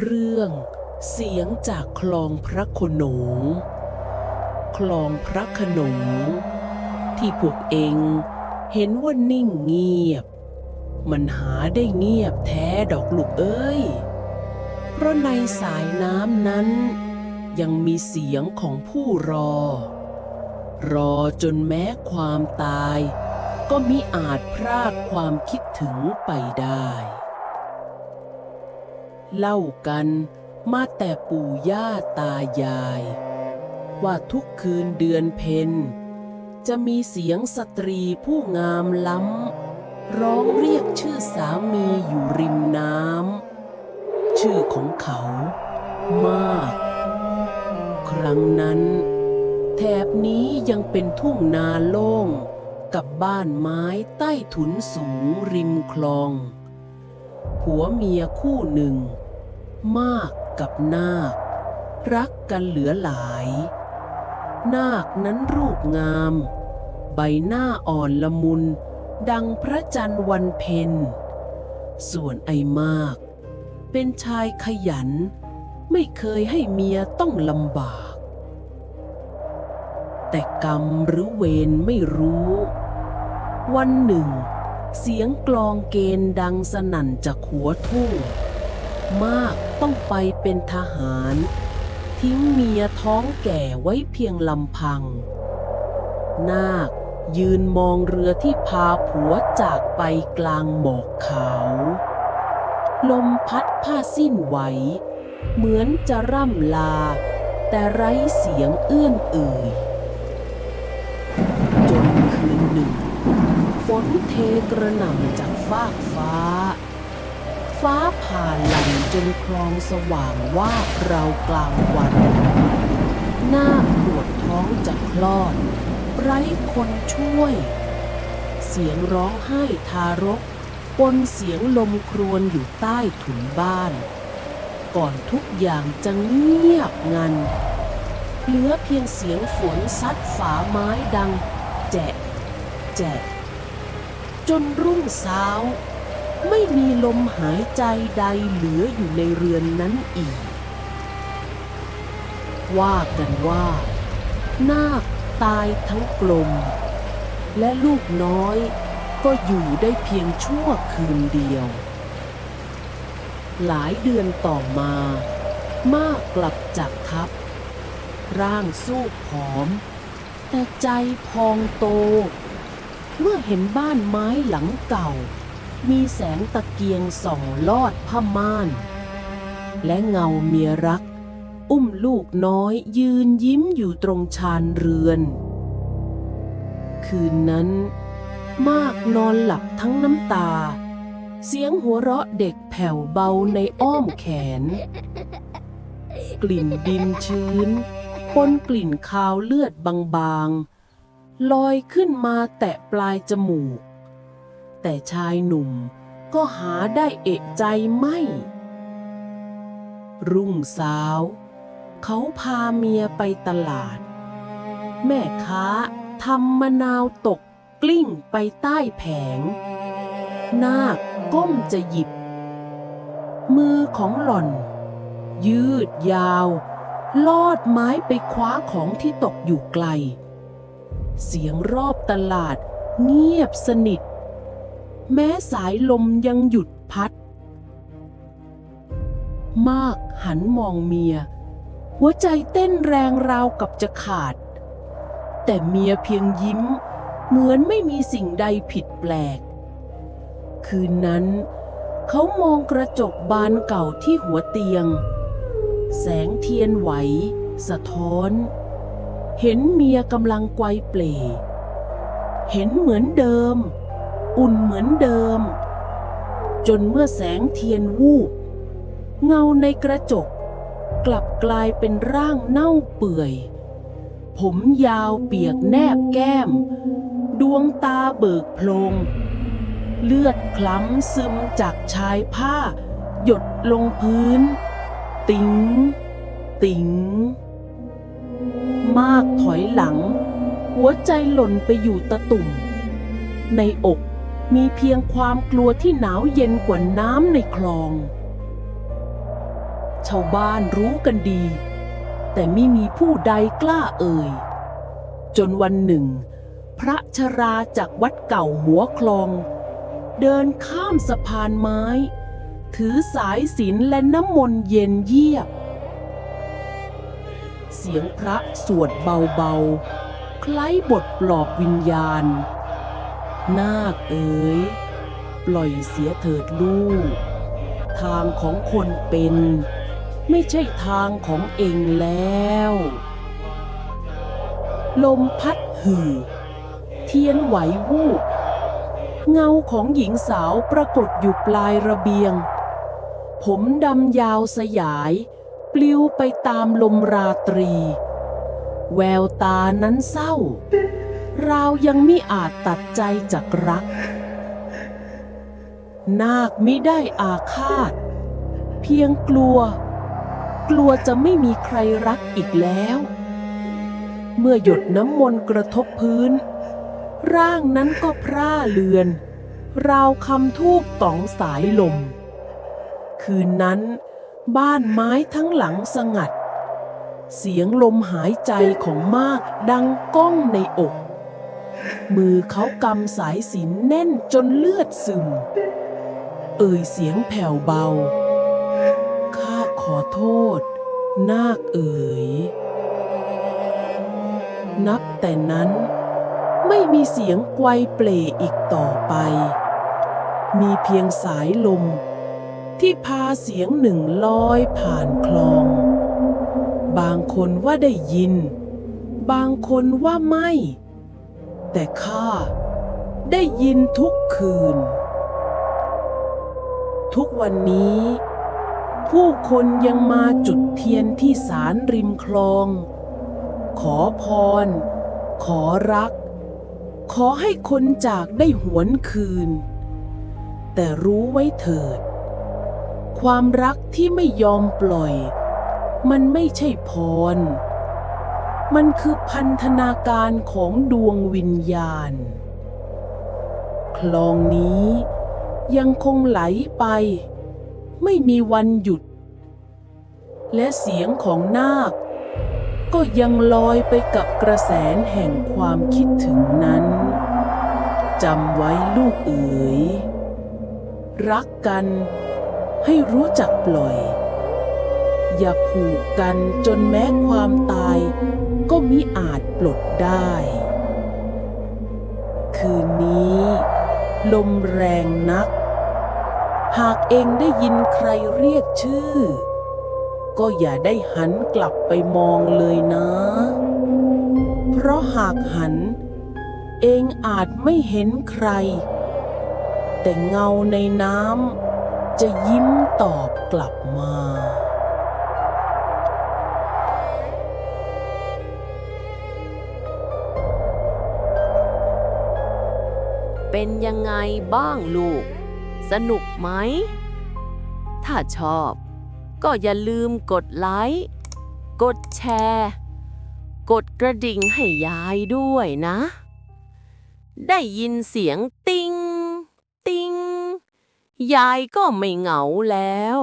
เรื่องเสียงจากคลองพระขนง คลองพระขนง ที่พวกเองเห็นว่านิ่งเงียบ มันหาได้เงียบแท้ดอกลูกเอ้ย เพราะในสายน้ำนั้น ยังมีเสียงของผู้รอ รอจนแม้ความตาย ก็มิอาจพรากความคิดถึงไปได้ เล่ากันมาแต่ปู่ย่าตายาย ว่าทุกคืนเดือนเพ็ญจะมีเสียงสตรีผู้งามล้ำ ร้องเรียกชื่อสามีอยู่ริมน้ำ ชื่อของเขามาก ครั้งนั้น แถบนี้ยังเป็นทุ่งนาโล่งกับบ้านไม้ใต้ถุนสูงริมคลอง ผัวเมียคู่หนึ่ง มากกับนาค รักกันเหลือหลาย นาคนั้นรูปงาม ใบหน้าอ่อนละมุน ดังพระจันทร์วันเพ็ญส่วนไอ้มาก เป็นชายขยัน ไม่เคยให้เมียต้องลำบาก แต่กรรมหรือเวรไม่รู้ วันหนึ่ง เสียงกลองเกณฑ์ดังสนั่นจากหัวทุ่ง มากต้องไปเป็นทหาร ทิ้งเมียท้องแก่ไว้เพียงลำพัง นาคยืนมองเรือที่พาผัวจากไปกลางหมอกขาว ลมพัดผ้าสิ้นไหว เหมือนจะร่ำลา แต่ไร้เสียงเอื้อนเอ่ยจนคืนหนึ่ง ฝนเทกระหน่ำจากฟากฟ้า ฟ้าผ่าหลันจนคลองสว่างว่าบรากลางวัน หน้าปวดท้องจากคลอด ไร้คนช่วย เสียงร้องไห้ทารกปนเสียงลมครวญอยู่ใต้ถุนบ้าน ก่อนทุกอย่างจะเงียบงัน เหลือเพียงเสียงฝนซัดฝาไม้ดัง แจะแจะจนรุ่งเช้า ไม่มีลมหายใจใดเหลืออยู่ในเรือนนั้นอีก ว่ากันว่า นาคตายทั้งกลม และลูกน้อยก็อยู่ได้เพียงชั่วคืนเดียว หลายเดือนต่อมา มากกลับจากทัพ ร่างสู้ผอม แต่ใจพองโต เมื่อเห็นบ้านไม้หลังเก่า มีแสงตะเกียงส่องลอดผ้าม่าน และเงาเมียรัก อุ้มลูกน้อยยืนยิ้มอยู่ตรงชานเรือน คืนนั้น มากนอนหลับทั้งน้ำตา เสียงหัวเราะเด็กแผ่วเบาในอ้อมแขน กลิ่นดินชื้นปนกลิ่นคาวเลือดบางๆลอยขึ้นมาแตะปลายจมูก แต่ชายหนุ่มก็หาได้เอกใจไม่ รุ่งสาว เขาพาเมียไปตลาด แม่ค้าทำมะนาวตกกลิ้งไปใต้แผง นาคก้มจะหยิบ มือของหล่อน ยืดยาว ลอดไม้ไปคว้าของที่ตกอยู่ไกล เสียงรอบตลาดเงียบสนิท แม้สายลมยังหยุดพัด มากหันมองเมีย หัวใจเต้นแรงราวกับจะขาด แต่เมียเพียงยิ้ม เหมือนไม่มีสิ่งใดผิดแปลก คืนนั้น เขามองกระจกบานเก่าที่หัวเตียง แสงเทียนไหว สะท้อน เห็นเมียกำลังไกวเปลเห็นเหมือนเดิม อุ่นเหมือนเดิม จนเมื่อแสงเทียนวูบ เงาในกระจก กลับกลายเป็นร่างเน่าเปื่อย ผมยาวเปียกแนบแก้ม ดวงตาเบิกโพลง เลือดคล้ำซึมจากชายผ้า หยดลงพื้น ติ๋ง ติ๋ง มากถอยหลัง หัวใจหล่นไปอยู่ตะตุ่มในอก มีเพียงความกลัวที่หนาวเย็นกว่าน้ำในคลอง ชาวบ้านรู้กันดี แต่ไม่มีผู้ใดกล้าเอ่ย จนวันหนึ่ง พระชราจากวัดเก่าหัวคลอง เดินข้ามสะพานไม้ ถือสายศีลและน้ำมนต์เย็นเยียบ เสียงพระสวดเบาๆ คล้ายบทปลอบวิญญาณ นาคเอ๋ย ปล่อยเสียเถิดลูก ทางของคนเป็น ไม่ใช่ทางของเองแล้ว ลมพัดหือ เทียนไหววูบเงาของหญิงสาวปรากฏอยู่ปลายระเบียง ผมดำยาวสยาย ปลิวไปตามลมราตรี แววตานั้นเศร้า เรายังไม่อาจตัดใจจากรัก นาคไมิได้อาฆาต เพียงกลัว กลัวจะไม่มีใครรักอีกแล้ว เมื่อหยดน้ำมนต์กระทบพื้น ร่างนั้นก็พร่าเลือน ราวคำทูบต๋องสายลม คืนนั้นบ้านไม้ทั้งหลังสงัด เสียงลมหายใจของมากดังก้องในอก มือเขากำสายสินแน่นจนเลือดซึม เอ่ยเสียงแผ่วเบา ข้าขอโทษ นาคเอ๋ย นับแต่นั้นไม่มีเสียงไกวเปลอีกต่อไป มีเพียงสายลม ที่พาเสียงหนึ่งลอยผ่านคลอง บางคนว่าได้ยิน บางคนว่าไม่ แต่ข้าได้ยินทุกคืน ทุกวันนี้ ผู้คนยังมาจุดเทียนที่ศาลริมคลอง ขอพร ขอรัก ขอให้คนจากได้หวนคืน แต่รู้ไว้เถิด ความรักที่ไม่ยอมปล่อย มันไม่ใช่พร มันคือพันธนาการของดวงวิญญาณ คลองนี้ยังคงไหลไป ไม่มีวันหยุด และเสียงของนาค ก็ยังลอยไปกับกระแสแห่งความคิดถึงนั้นจำไว้ลูกเอ๋ย รักกันให้รู้จักปล่อย อย่าผูกกันจนแม้ความตาย ก็มิอาจปลดได้ คืนนี้ ลมแรงนัก หากเองได้ยินใครเรียกชื่อ ก็อย่าได้หันกลับไปมองเลยนะ เพราะหากหัน เองอาจไม่เห็นใคร แต่เงาในน้ำจะยิ้มตอบกลับมา เป็นยังไงบ้างลูก สนุกไหม ถ้าชอบ ก็อย่าลืมกดไลค์ กดแชร์ กดกระดิ่งให้ยายด้วยนะ ได้ยินเสียงติงติงยายก็ไม่เหงาแล้ว